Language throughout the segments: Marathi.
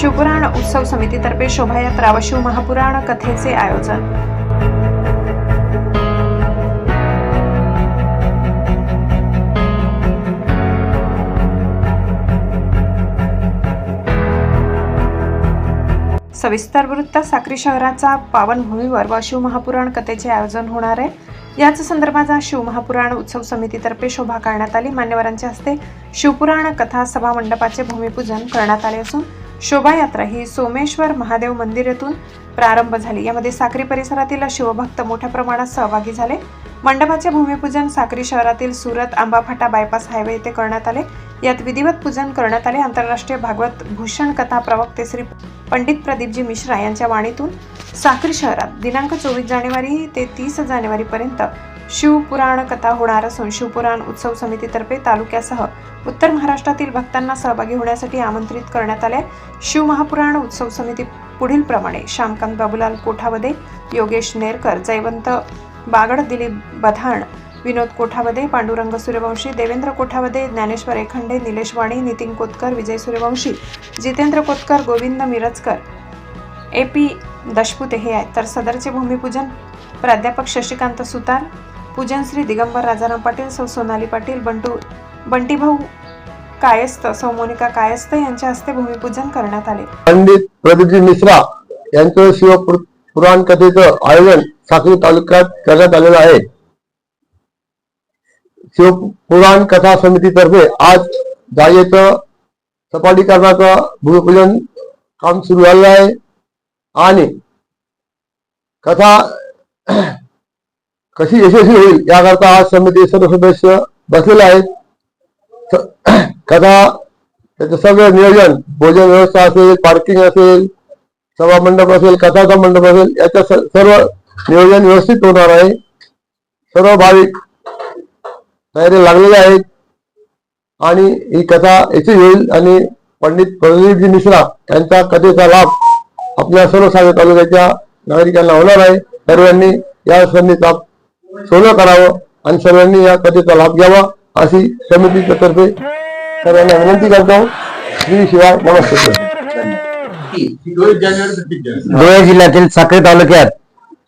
शिवपुराण उत्सव समितीतर्फे शोभायात्रा व शिवमहापुराण कथेचे आयोजन. सविस्तर वृत्त साक्री शहराचा पावनभूमीवर व शिवमहापुराण कथेचे आयोजन होणार आहे. याच संदर्भात शिवमहापुराण उत्सव समितीतर्फे शोभा काढण्यात आली. मान्यवरांच्या हस्ते शिवपुराण कथा सभा मंडपाचे भूमिपूजन करण्यात आले असून शोभायात्रा ही सोमेश्वर महादेव मंदिरातून प्रारंभ झाली. यामध्ये साक्री परिसरातील शिवभक्त मोठ्या प्रमाणात सहभागी झाले. मंडपाचे भूमिपूजन साक्री शहरातील सुरत आंबाफाटा बायपास हायवे येथे करण्यात आले. यात विधिवत पूजन करण्यात आले. आंतरराष्ट्रीय भागवत भूषण कथा प्रवक्ते श्री पंडित प्रदीपजी मिश्रा यांच्या वाणीतून साक्री शहरात दिनांक चोवीस जानेवारी ते तीस जानेवारीपर्यंत शिवपुराण कथा होणार असून शिवपुराण उत्सव समितीतर्फे तालुक्यासह उत्तर महाराष्ट्रातील भक्तांना सहभागी होण्यासाठी आमंत्रित करण्यात आले. शिव महापुराण उत्सव समिती पुढील प्रमाणे श्यामकांत बाबूलाल कोठावदे योगेश नेरकर जयवंत बागड दिलीप बधाण विनोद कोठावदे पांडुरंग सूर्यवंशी देवेंद्र कोठावदे ज्ञानेश्वर एखंडे निलेश वाणी नितीन कोतकर विजय सूर्यवंशी जितेंद्र कोतकर गोविंद मिरजकर ए पी दशपुते हे आहेत. तर सदरचे भूमिपूजन प्राध्यापक शशिकांत सुतार पूजन श्री दिगंबर राजाराम पाटील सौ सोनाली पाटील बंटू बंटीभाऊ कायस्थ सौ मोनिका कायस्थ यांच्या हस्ते भूमिपूजन करण्यात आले. पंडित प्रदीपजी मिश्रा यांचं शिव पुराण कथेचं आयोजन साखरी तालुक्यात करण्यात आलेलं आहे. शिव पुराण कथा समितीतर्फे आज जागेचं सपाटीकरणाचं भूमिपूजन काम सुरू झालेलं आहे. आणि कथा कशी यशस्वी होईल याकरता आज समिती सर्व सदस्य बसलेले आहेत. स- कथा त्याचं सगळं नियोजन भोजन व्यवस्था असेल पार्किंग असेल सभा मंडप असेल कथाचा मंडप असेल याचं स- सर्व नियोजन व्यवस्थित होणार आहे. सर्व भाविक तयारी लागलेले आहेत. आणि ही कथा याची होईल आणि पंडित प्रदीपजी मिश्रा यांच्या कथेचा लाभ आपल्या सर्व सागर तालुक्याच्या नागरिकांना होणार आहे. सर्वांनी या संधीचा सोनं करावं आणि सर्वांनी या कथेचा लाभ घ्यावा अशी समितीच्या तर्फे सर्वांना विनंती करतो. श्री शिवाय नमस्ते धुळे जिल्ह्यातील साक्री तालुक्यात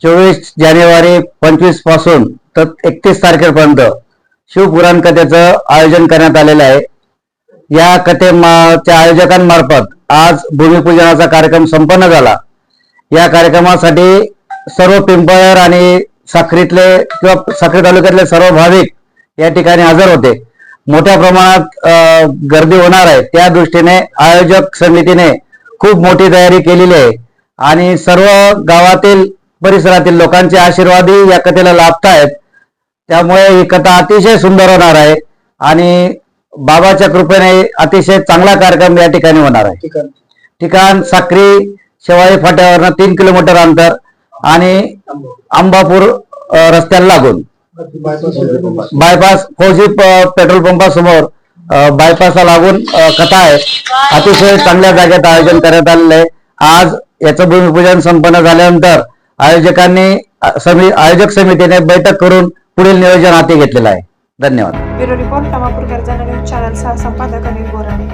चोवीस जानेवारी पंचवीसपासून तर एकतीस तारखेपर्यंत शिवपुराण कथेचं आयोजन करण्यात आलेलं आहे. या कथेच्या आयोजकांमार्फत आज भूमिपूजनाचा कार्यक्रम संपन्न झाला. या कार्यक्रमासाठी सर्व पिंपळर आणि साक्रीतले किंवा साक्री तालुक्यातले सर्व भाविक या ठिकाणी हजर होते. मोठ्या प्रमाणात गर्दी होणार आहे. त्या दृष्टीने आयोजक समितीने खूप मोठी तयारी केलेली आहे. आणि सर्व गावातील परिसरातील लोकांचे आशीर्वादही या कथेला लाभतायत. त्यामुळे ही कथा अतिशय सुंदर होणार आहे. आणि बाबाच्या कृपेने अतिशय चांगला कार्यक्रम या ठिकाणी होणार आहे. ठिकाण साक्री शेवाळी फाट्यावरनं तीन किलोमीटर अंतर आणि अंबापूर रस्त्याला लागून. बायपास फौजी पेट्रोल पंपासमोर बायपासला लागून कथा आहे. अतिशय चांगल्या जागेत आयोजन करण्यात आलेलं आहे. आज याचं भूमिपूजन संपन्न झाल्यानंतर आयोजकांनी समि समी आयोजक समितीने बैठक करून पुढील नियोजन हाती घेतलेलं आहे. धन्यवाद. ब्युरो रिपोर्ट संपादक अनिल बोराडे.